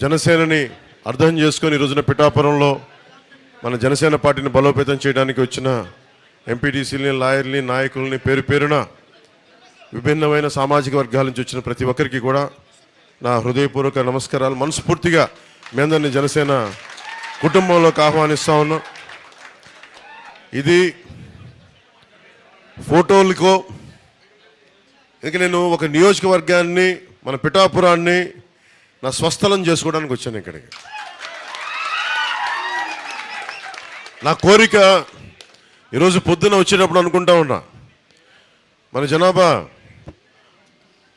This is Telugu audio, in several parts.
జనసేనని అర్థం చేసుకొని ఈరోజున రోజున పిఠాపురంలో మన జనసేన పార్టీని బలోపేతం చేయడానికి వచ్చిన ఎంపీటీసీలని లాయర్ని నాయకుల్ని పేరు పేరున విభిన్నమైన సామాజిక వర్గాల నుంచి వచ్చిన ప్రతి ఒక్కరికి కూడా నా హృదయపూర్వక నమస్కారాలు. మనస్ఫూర్తిగా మీ అందరినీ జనసేన కుటుంబంలోకి ఆహ్వానిస్తా ఉన్నాం. ఇది ఫోటోలకో ఇక నేను ఒక నియోజకవర్గాన్ని మన పిఠాపురాన్ని నా స్వస్థలం చేసుకోవడానికి వచ్చాను ఇక్కడికి. నా కోరిక ఈరోజు పొద్దున వచ్చేటప్పుడు అనుకుంటా ఉన్నా. మన జనాభా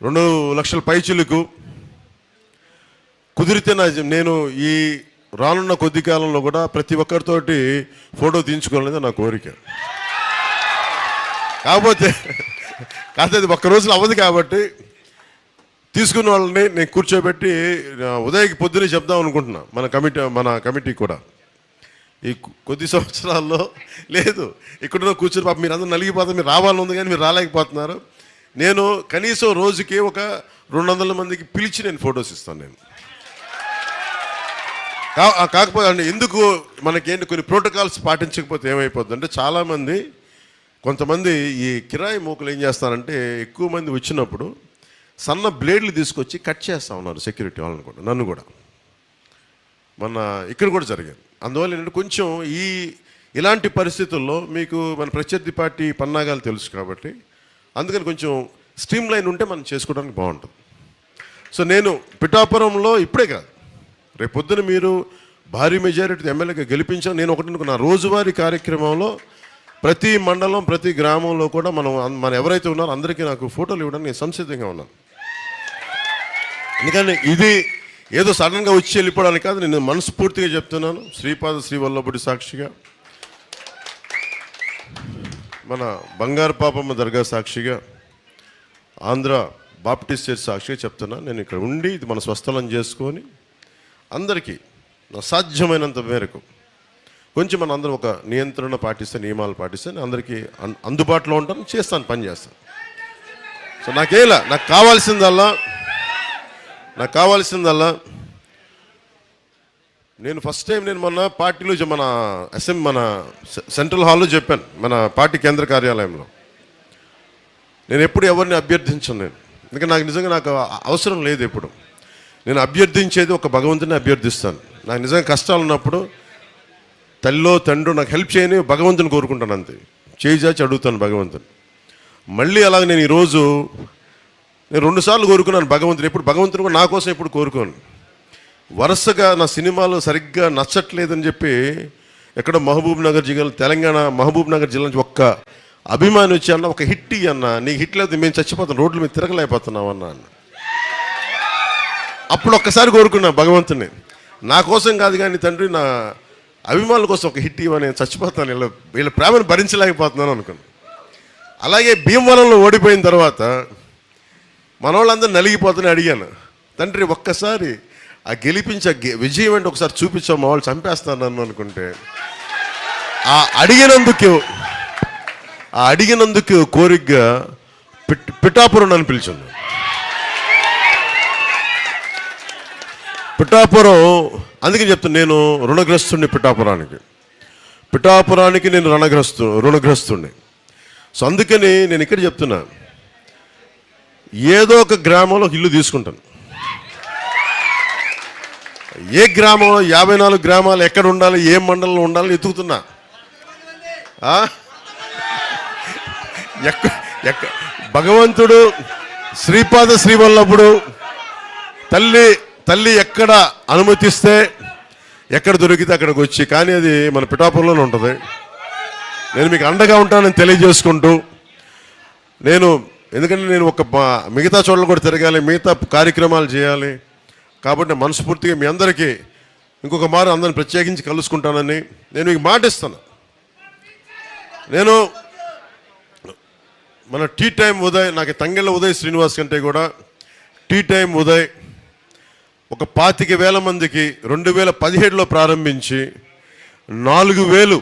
రెండు లక్షల పైచిలకు కుదిరితే నా నేను ఈ రానున్న కొద్ది కాలంలో కూడా ప్రతి ఒక్కరితోటి ఫోటో తీయించుకోవాలనేది నా కోరిక. కాకపోతే కాకపోతే అది ఒక్క రోజులో అవ్వదు కాబట్టి తీసుకున్న వాళ్ళని నేను కూర్చోబెట్టి ఉదయకి పొద్దునే చెప్దాం అనుకుంటున్నా మన కమిటీ మన కమిటీ కూడా. ఈ కొద్ది సంవత్సరాల్లో లేదు. ఇక్కడ కూర్చొని పాప మీరు అందరూ నలిగిపోతారు మీరు రావాలని ఉంది కానీ మీరు రాలేకపోతున్నారు. నేను కనీసం రోజుకి ఒక రెండు వందల మందికి పిలిచి నేను ఫొటోస్ ఇస్తాను నేను. కా- కాకపోతే అంటే ఎందుకు మనకేంటి కొన్ని ప్రోటోకాల్స్ పాటించకపోతే ఏమైపోతుంది అంటే చాలామంది కొంతమంది ఈ కిరాయి మూకలు ఏం చేస్తారంటే ఎక్కువ మంది వచ్చినప్పుడు సన్న బ్లేడ్లు తీసుకొచ్చి కట్ చేస్తా ఉన్నారు సెక్యూరిటీ వాళ్ళని కూడా నన్ను కూడా. మన ఇక్కడ కూడా జరిగింది అందువల్ల ఏంటంటే కొంచెం ఈ ఇలాంటి పరిస్థితుల్లో మీకు మన ప్రత్యర్థి పార్టీ పన్నాగాలు తెలుసు కాబట్టి అందుకని కొంచెం స్ట్రీమ్ లైన్ ఉంటే మనం చేసుకోవడానికి బాగుంటుంది. సో నేను పిఠాపురంలో ఇప్పుడే కాదు రేపు పొద్దున మీరు భారీ మెజారిటీ ఎమ్మెల్యేగా గెలిపించాను నేను ఒకటి నా రోజువారీ కార్యక్రమంలో ప్రతి మండలం ప్రతి గ్రామంలో కూడా మనం మనం మన ఎవరైతే ఉన్నారో అందరికీ నాకు ఫోటోలు ఇవ్వడానికి నేను సంసిద్ధంగా ఉన్నాను. ఎందుకంటే ఇది ఏదో సడన్గా వచ్చి వెళ్ళిపోవడానికి కాదు నేను మనస్ఫూర్తిగా చెప్తున్నాను. శ్రీపాద శ్రీవల్లభుడి సాక్షిగా మన బంగారు పాపమ్మ దర్గా సాక్షిగా ఆంధ్ర బాప్టిస్ట్ చర్చ్ సాక్షిగా చెప్తున్నా. నేను ఇక్కడ ఉండి ఇది మన స్వస్థలం చేసుకొని అందరికీ సాధ్యమైనంత మేరకు కొంచెం మన అందరం ఒక నియంత్రణ పాటిస్తే నియమాలు పాటిస్తే నేను అందరికీ అన్- అందుబాటులో ఉంటాను చేస్తాను పని చేస్తాను. సో నాకేలా నాకు కావాల్సిందల్లా నాకు కావాల్సిందల్లా నేను ఫస్ట్ టైం నేను మొన్న పార్టీలో మన అసెంబ్లీ మన సె- సెంట్రల్ హాల్లో చెప్పాను మన పార్టీ కేంద్ర కార్యాలయంలో. నేను ఎప్పుడు ఎవరిని అభ్యర్థించను నేను. ఎందుకంటే నాకు నిజంగా నాకు అవసరం లేదు ఎప్పుడు. నేను అభ్యర్థించేది ఒక భగవంతుని అభ్యర్థిస్తాను. నాకు నిజంగా కష్టాలు ఉన్నప్పుడు తల్లిలో తండ్రి నాకు హెల్ప్ చేయని భగవంతుని కోరుకుంటాను అంతే. చేయి చాచి అడుగుతాను భగవంతుని. మళ్ళీ అలాగే నేను ఈరోజు నేను రెండుసార్లు కోరుకున్నాను భగవంతుని. ఎప్పుడు భగవంతుని కూడా నా కోసం ఎప్పుడు కోరుకోను. వరుసగా నా సినిమాలు సరిగ్గా నచ్చట్లేదని చెప్పి ఎక్కడ మహబూబ్ నగర్ జిల్లా తెలంగాణ మహబూబ్ నగర్ జిల్లా నుంచి ఒక్క అభిమాని వచ్చి అన్న ఒక హిట్ అన్న నీకు హిట్ లేదు మేము చచ్చిపోతాం రోడ్ల మీద తిరగలేకపోతున్నాం అన్న అన్న. అప్పుడు ఒక్కసారి కోరుకున్నా భగవంతుని. నా కోసం కాదు కానీ తండ్రి నా అభిమానుల కోసం ఒక హిట్ ఇవ్వని నేను చచ్చిపోతాను. వీళ్ళ వీళ్ళ ప్రేమను భరించలేకపోతున్నాను అనుకున్నాను అలాగే భీమవరంలో ఓడిపోయిన తర్వాత మన వాళ్ళందరూ అడిగాను. తండ్రి ఒక్కసారి ఆ గెలిపించే విజయం అంటే ఒకసారి చూపించాం మా వాళ్ళు చంపేస్తారు నన్ను అనుకుంటే. ఆ అడిగినందుకు ఆ అడిగినందుకు కోరికగా పిట్ పిఠాపురం అని పిలిచాను పిఠాపురం అందుకే చెప్తాను నేను రుణగ్రస్తుడిని పిఠాపురానికి. పిఠాపురానికి నేను రుణగ్రస్తు రుణగ్రస్తుడిని సో అందుకని నేను ఇక్కడ చెప్తున్నాను ఏదో ఒక గ్రామంలో ఇల్లు తీసుకుంటాను. ఏ గ్రామంలో యాభై నాలుగు గ్రామాలు ఎక్కడ ఉండాలి ఏ మండలంలో ఉండాలని ఎతుకుతున్నా ఎక్క ఎక్క భగవంతుడు శ్రీపాద శ్రీవల్లభుడు తల్లి తల్లి ఎక్కడ అనుమతిస్తే ఎక్కడ దొరికితే అక్కడికి వచ్చి కానీ అది మన పిఠాపురంలోనే ఉంటుంది. నేను మీకు అండగా ఉంటానని తెలియజేసుకుంటూ నేను ఎందుకంటే నేను ఒక మిగతా చోట్ల కూడా తిరగాలి మిగతా కార్యక్రమాలు చేయాలి. కాబట్టి మనస్ఫూర్తిగా మీ అందరికీ ఇంకొక మారు అందరిని ప్రత్యేకించి కలుసుకుంటానని నేను మీకు మాట ఇస్తాను. నేను మన టీ టైం ఉదయ్ నాకు తంగెళ్ళ ఉదయ్ శ్రీనివాస్ కంటే కూడా టీ టైం ఉదయ్ ఒక పాతిక వేల మందికి రెండు వేల పదిహేడులో ప్రారంభించి నాలుగు వేలు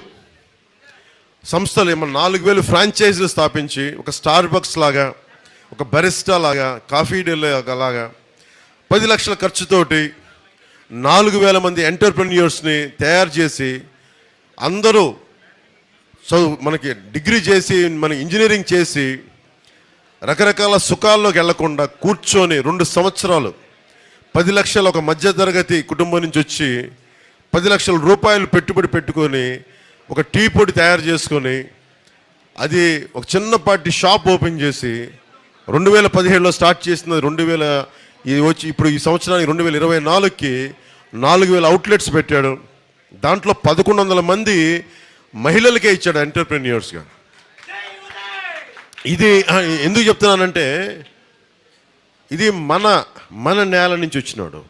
సంస్థలు ఏమన్నా నాలుగు వేలు ఫ్రాంచైజీలు స్థాపించి ఒక స్టార్ బక్స్ లాగా ఒక బరిస్టా లాగా కాఫీ డేలో లాగా పది లక్షల ఖర్చుతోటి నాలుగు వేల మంది ఎంటర్ప్రెన్యూర్స్ని తయారు చేసి అందరూ చదువు మనకి డిగ్రీ చేసి మన ఇంజనీరింగ్ చేసి రకరకాల సుఖాల్లోకి వెళ్ళకుండా కూర్చొని రెండు సంవత్సరాలు పది లక్షల ఒక మధ్యతరగతి కుటుంబం నుంచి వచ్చి పది లక్షల రూపాయలు పెట్టుబడి పెట్టుకొని ఒక టీ పొడి తయారు చేసుకొని అది ఒక చిన్నపాటి షాప్ ఓపెన్ చేసి రెండు వేల పదిహేడులో స్టార్ట్ చేసినది రెండు వేల ఇది వచ్చి ఇప్పుడు ఈ సంవత్సరానికి రెండు వేల ఇరవై నాలుగుకి నాలుగు వేల అవుట్లెట్స్ పెట్టాడు. దాంట్లో పదకొండు వందల మంది మహిళలకే ఇచ్చాడు ఎంటర్ప్రెన్యూర్స్గా ఇది ఎందుకు చెప్తున్నానంటే ఇది మన మన నేల నుంచి వచ్చినాడు.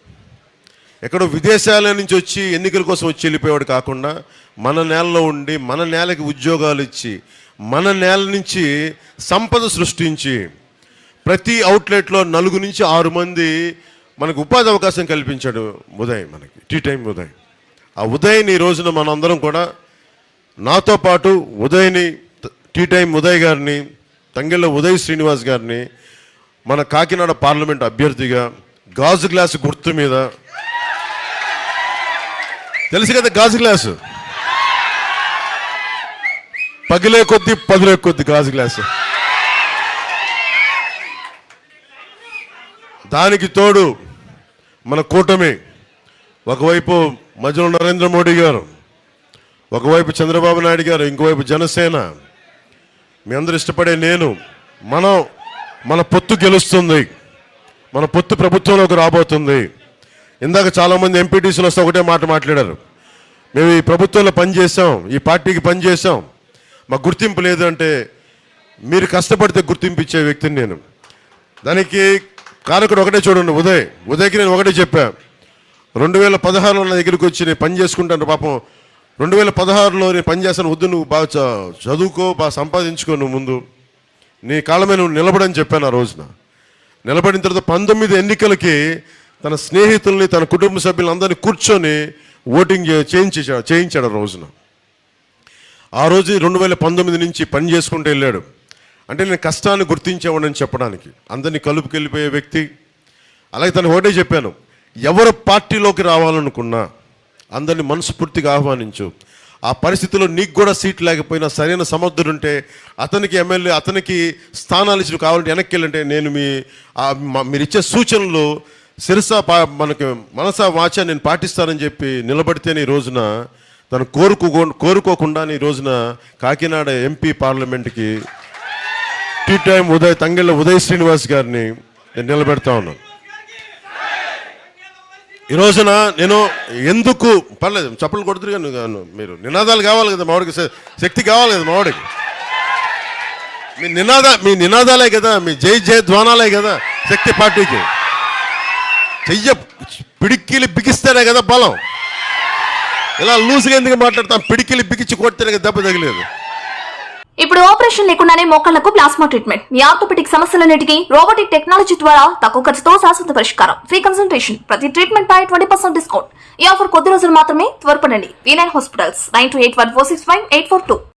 ఎక్కడో విదేశాల నుంచి వచ్చి ఎన్నికల కోసం వచ్చి వెళ్ళిపోయాడు కాకుండా మన నేలలో ఉండి మన నేలకి ఉద్యోగాలు ఇచ్చి మన నేల నుంచి సంపద సృష్టించి ప్రతి అవుట్లెట్లో నలుగు నుంచి ఆరు మంది మనకు ఉపాధి అవకాశం కల్పించాడు ఉదయ్ మనకి టీ టైం ఉదయ్. ఆ ఉదయ్ని ఈ రోజున మనందరం కూడా నాతో పాటు ఉదయ్ని టీ టైం ఉదయ్ గారిని తంగెళ్ళ ఉదయ్ శ్రీనివాస్ గారిని మన కాకినాడ పార్లమెంట్ అభ్యర్థిగా గాజు గ్లాసు గుర్తు మీద తెలుసు కదా గాజు గ్లాసు? పగిలే కొద్ది పదిలే కొద్ది గాజు గ్లాసు. దానికి తోడు మన కూటమి ఒకవైపు మధ్యలో నరేంద్ర మోడీ గారు ఒకవైపు చంద్రబాబు నాయుడు గారు ఇంకోవైపు జనసేన. మీ అందరు ఇష్టపడే నేను మనం మన పొత్తు గెలుస్తుంది మన పొత్తు ప్రభుత్వంలోకి రాబోతుంది. ఇందాక చాలామంది ఎంపీటీసీలు వస్తే ఒకటే మాట మాట్లాడారు. మేము ఈ ప్రభుత్వంలో పనిచేసాం ఈ పార్టీకి పనిచేసాం మాకు గుర్తింపు లేదు అంటే మీరు కష్టపడితే గుర్తింపు ఇచ్చే వ్యక్తిని నేను. దానికి కారకుడు ఒకటే చూడండి ఉదయ్. ఉదయ్కి నేను ఒకటే చెప్పా. రెండు వేల పదహారులో నా దగ్గరికి వచ్చి నేను పని చేసుకుంటాను పాపం. రెండు వేల పదహారులో నేను పని చేస్తాను వద్దు నువ్వు బాగా చదువుకో బాగా సంపాదించుకో నువ్వు ముందు. నీ కాళ్ళ మీద నువ్వు నిలబడని చెప్పాను ఆ రోజున. నిలబడిన తర్వాత పంతొమ్మిది ఎన్నికలకి తన స్నేహితుల్ని తన కుటుంబ సభ్యులందరినీ కూర్చొని ఓటింగ్ చేయించాడు చేయించాడు ఆ రోజున. ఆ రోజు రెండు వేల పంతొమ్మిది నుంచి పని చేసుకుంటూ వెళ్ళాడు. అంటే నేను కష్టాన్ని గుర్తించేవాడని చెప్పడానికి. అందరినీ కలుపుకెళ్ళిపోయే వ్యక్తి. అలాగే తను ఒకటే చెప్పాను. ఎవరు పార్టీలోకి రావాలనుకున్నా అందరిని మనస్ఫూర్తిగా ఆహ్వానించు. ఆ పరిస్థితిలో నీకు కూడా సీట్ లేకపోయినా సరైన సమర్థుడుంటే అతనికి ఎమ్మెల్యే అతనికి స్థానాలు ఇచ్చిన కావాలంటే వెనక్కి వెళ్ళంటే నేను మీ మీరు ఇచ్చే సూచనలు శిరస పా మనకి మనసా వాచ నేను పాటిస్తానని చెప్పి నిలబడితేనే ఈ రోజున తను కోరుకో కోరుకోకుండా ఈ రోజున కాకినాడ ఎంపీ పార్లమెంట్కి టీ టైం ఉదయ్ తంగెళ్ళ ఉదయ్ శ్రీనివాస్ గారిని నేను నిలబెడతా ఉన్నాను. ఈ రోజున నేను ఎందుకు పర్లేదు చప్పలు కొడుతురు కానీ మీరు. నినాదాలు కావాలి కదా మావాడికి శక్తి కావాలి కదా మావాడికి మీ నినాద మీ నినాదాలే కదా మీ జై జయ ధ్వానాలే కదా శక్తి పార్టీకి. చెయ్య పిడికిలి బిగిస్తేనే కదా బలం. ఇలా లూజ్గా ఎందుకు మాట్లాడతాం? పిడికిలి బిగించి కొడితేనే దెబ్బ తగిలేదు. ఇప్పుడు ఆపరేషన్ లేకుండానే మోకాళ్ళకు ప్లాస్మా ట్రీట్మెంట్. మీ ఆర్థోపెటిక్ సమస్యలన్నిటికీ రోబోటిక్ టెక్నాలజీ ద్వారా తక్కువ ఖర్చుతో శాశ్వత పరిష్కారం. Free consultation. ప్రతి ట్రీట్మెంట్ పై ట్వంటీ పర్సెంట్ డిస్కౌంట్. ఈ ఆఫర్ కొద్ది రోజులు మాత్రమే త్వరపడండి. V nine hospitals nine two eight one four six five eight four two.